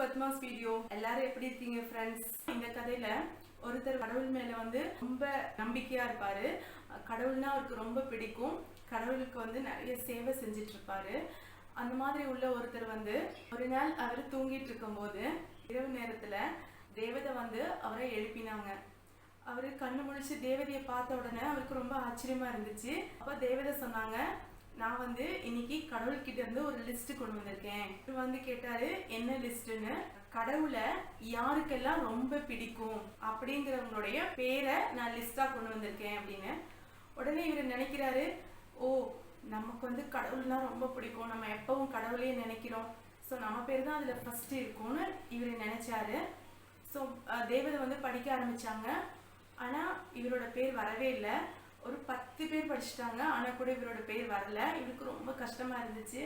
Padma's video எல்லாரும் எப்படி இருக்கீங்க ஃப்ரெண்ட்ஸ் இந்த கதையில ஒருத்தர் கடவுள் மேல வந்து ரொம்ப நம்பிக்கையா இருப்பாரு. கடவுள்னா அவருக்கு ரொம்ப பிடிக்கும். கடவுளுக்கு வந்து நிறைய சேவை செஞ்சுட்டு இருப்பாரு அந்த மாதிரி உள்ள ஒருத்தர் வந்து ஒரு நாள் அவர் தூங்கிட்டு இருக்கும்போது இரவு நேரத்துல தேவதை வந்து அவரை எழுப்பினாங்க. அவரு கண்ணு முழிச்சு தேவதையை பார்த்த உடனே அவருக்கு ரொம்ப ஆச்சரியமா இருந்துச்சு. அப்ப தேவதை சொன்னாங்க நான் வந்து இன்னைக்கு கடவுள்கிட்ட இருந்து ஒரு லிஸ்ட் கொண்டு வந்திருக்கேன். இவர் வந்து கேட்டாரு என்ன லிஸ்ட்னு கடவுளை யாருக்கெல்லாம் ரொம்ப பிடிக்கும் அப்படிங்கிறவங்களுடைய பேரை நான் லிஸ்டா கொண்டு வந்திருக்கேன் அப்படின்னு. உடனே இவர் நினைக்கிறாரு ஓ நமக்கு வந்து கடவுள்னா ரொம்ப பிடிக்கும். நம்ம எப்பவும் கடவுளையே நினைக்கிறோம். ஸோ நம்ம பேர் தான் அதில் ஃபஸ்ட்டு இருக்கும்னு இவர் நினைச்சாரு. ஸோ தேவதை வந்து படிக்க ஆரம்பித்தாங்க ஆனால் இவரோட பேர் வரவே இல்லை. ஒரு பத்து பேர் படிச்சுட்டாங்க ஆனால் கூட இவரோட பேர் வரல. இவருக்கு ரொம்ப கஷ்டமா இருந்துச்சு.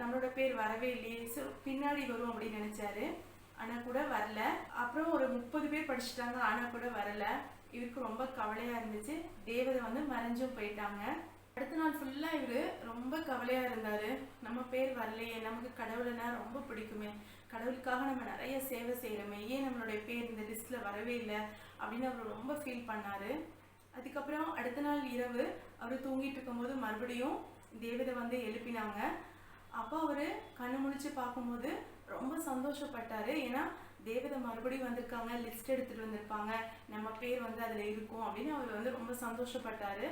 நம்மளோட பேர் வரவே இல்லையே. ஸோ பின்னாடி வரும் அப்படின்னு நினைச்சாரு. ஆனால் கூட வரல. அப்புறம் ஒரு முப்பது பேர் படிச்சுட்டாங்க ஆனால் கூட வரல. இவருக்கு ரொம்ப கவலையா இருந்துச்சு. தேவதை வந்து மறைஞ்சும் போயிட்டாங்க. அடுத்த நாள் ஃபுல்லா இவர் ரொம்ப கவலையா இருந்தாரு. நம்ம பேர் வரலையே. நமக்கு கடவுளைனா ரொம்ப பிடிக்குமே. கடவுளுக்காக நம்ம நிறைய சேவை செய்யறோமே. ஏன் நம்மளுடைய பேர் இந்த லிஸ்ட்ல வரவே இல்லை? அப்படின்னு அவர் ரொம்ப ஃபீல் பண்ணாரு. அதுக்கப்புறம் அடுத்த நாள் இரவு அவர் தூங்கிட்டு இருக்கும்போது மறுபடியும் தேவதை வந்து எழுப்பினாங்க. அப்போ அவர் கண்ணு முழிச்சு பார்க்கும்போது ரொம்ப சந்தோஷப்பட்டாரு. ஏன்னா தேவதை மறுபடியும் வந்திருக்காங்க லிஸ்ட் எடுத்துகிட்டு வந்திருப்பாங்க. நம்ம பேர் வந்து அதில் இருக்கும் அப்படின்னு அவர் வந்து ரொம்ப சந்தோஷப்பட்டார்.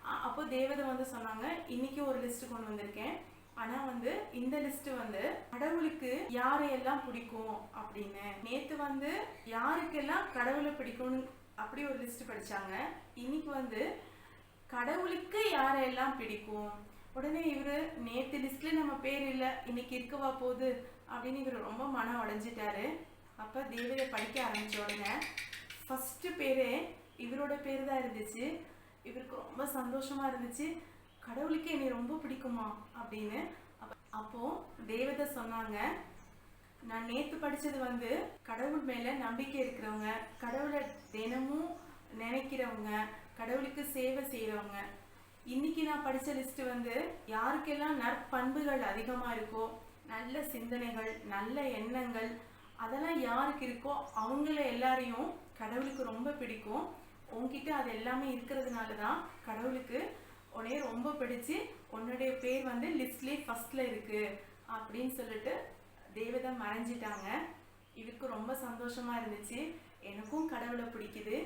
அப்போ தேவதை வந்து சொன்னாங்க இன்னைக்கு ஒரு லிஸ்ட் கொண்டு வந்திருக்கேன். ஆனால் வந்து இந்த லிஸ்ட் வந்து கடவுளுக்கு யாரையெல்லாம் பிடிக்கும்? அப்படின்னு. நேற்று வந்து யாருக்கெல்லாம் கடவுளை பிடிக்கும்னு அப்படி ஒரு லிஸ்ட் படிச்சாங்க. இன்னைக்கு வந்து கடவுளுக்கு யாரெல்லாம் பிடிக்கும்? உடனே இவர் நேத்து லிஸ்ட்ல நம்ம பேர் இல்லை இன்னைக்கு இருக்கவா போகுது? அப்படின்னு இவர் ரொம்ப மனம் உடைஞ்சிட்டாரு. அப்ப தேவதை படிக்க ஆரம்பிச்ச உடனே ஃபர்ஸ்ட் பேரே இவரோட பேர் தான் இருந்துச்சு. இவருக்கு ரொம்ப சந்தோஷமா இருந்துச்சு. கடவுளுக்கு என்னை ரொம்ப பிடிக்குமா? அப்படின்னு. அப்போ தேவதை சொன்னாங்க நான் நேத்து படிச்சது வந்து கடவுள் மேல நம்பிக்கை இருக்கிறவங்க கடவுளை தினமும் நினைக்கிறவங்க கடவுளுக்கு சேவை செய்யறவங்க இன்னைக்கு நான் படிச்ச லிஸ்ட் வந்து யாருக்கெல்லாம் நற்பண்புகள் அதிகமா இருக்கோ நல்ல சிந்தனைகள் நல்ல எண்ணங்கள் அதெல்லாம் யாருக்கு இருக்கோ அவங்கள எல்லாரையும் கடவுளுக்கு ரொம்ப பிடிக்கும். உங்ககிட்ட அது எல்லாமே இருக்கிறதுனால தான் கடவுளுக்கு உன்னைய ரொம்ப பிடிச்சு உன்னுடைய பேர் வந்து லிஸ்ட்லேயே ஃபர்ஸ்ட்ல இருக்கு அப்படின்னு சொல்லிட்டு தேவதை மறைஞ்சிட்டாங்க. இதுக்கு ரொம்ப சந்தோஷமா இருந்துச்சு. எனக்கும் கடவுளை பிடிக்குது.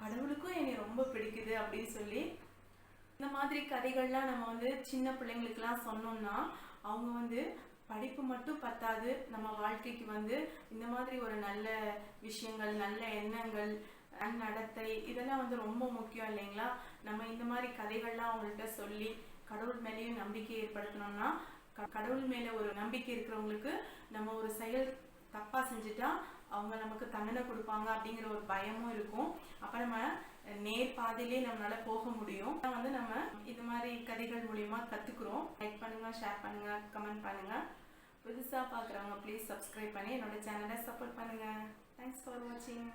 கடவுளுக்கும் என்னை ரொம்ப பிடிக்குது அப்படின்னு சொல்லி இந்த மாதிரி கதைகள்லாம் நம்ம வந்து சின்ன பிள்ளைங்களுக்குலாம் சொன்னோம்னா அவங்க வந்து படிப்பு மட்டும் பத்தாது. நம்ம வாழ்க்கைக்கு வந்து இந்த மாதிரி ஒரு நல்ல விஷயங்கள் நல்ல எண்ணங்கள் நன்னடத்தை இதெல்லாம் வந்து ரொம்ப முக்கியம் இல்லைங்களா? நம்ம இந்த மாதிரி கதைகள்லாம் அவங்கள்ட்ட சொல்லி கடவுள் மேலேயும் நம்பிக்கை ஏற்படுத்தணும்னா கடவுள் மேல ஒரு நம்பிக்கை இருக்கிறவங்களுக்கு நம்ம ஒரு செயல் தப்பா செஞ்சுட்டா அவங்க நமக்கு தண்டனை கொடுப்பாங்க அப்படிங்கிற ஒரு பயமும் இருக்கும். அப்ப நம்ம நேர் பாதையிலே நம்மளால போக முடியும். வந்து நம்ம இது மாதிரி கதைகள் மூலியமா கத்துக்கிறோம். லைக் பண்ணுங்க ஷேர் பண்ணுங்க கமெண்ட் பண்ணுங்க. புதுசா பாக்குறவங்க ப்ளீஸ் சப்ஸ்கிரைப் பண்ணி என்னோட சேனலை சப்போர்ட் பண்ணுங்க. தேங்க்ஸ் ஃபார் வாட்சிங்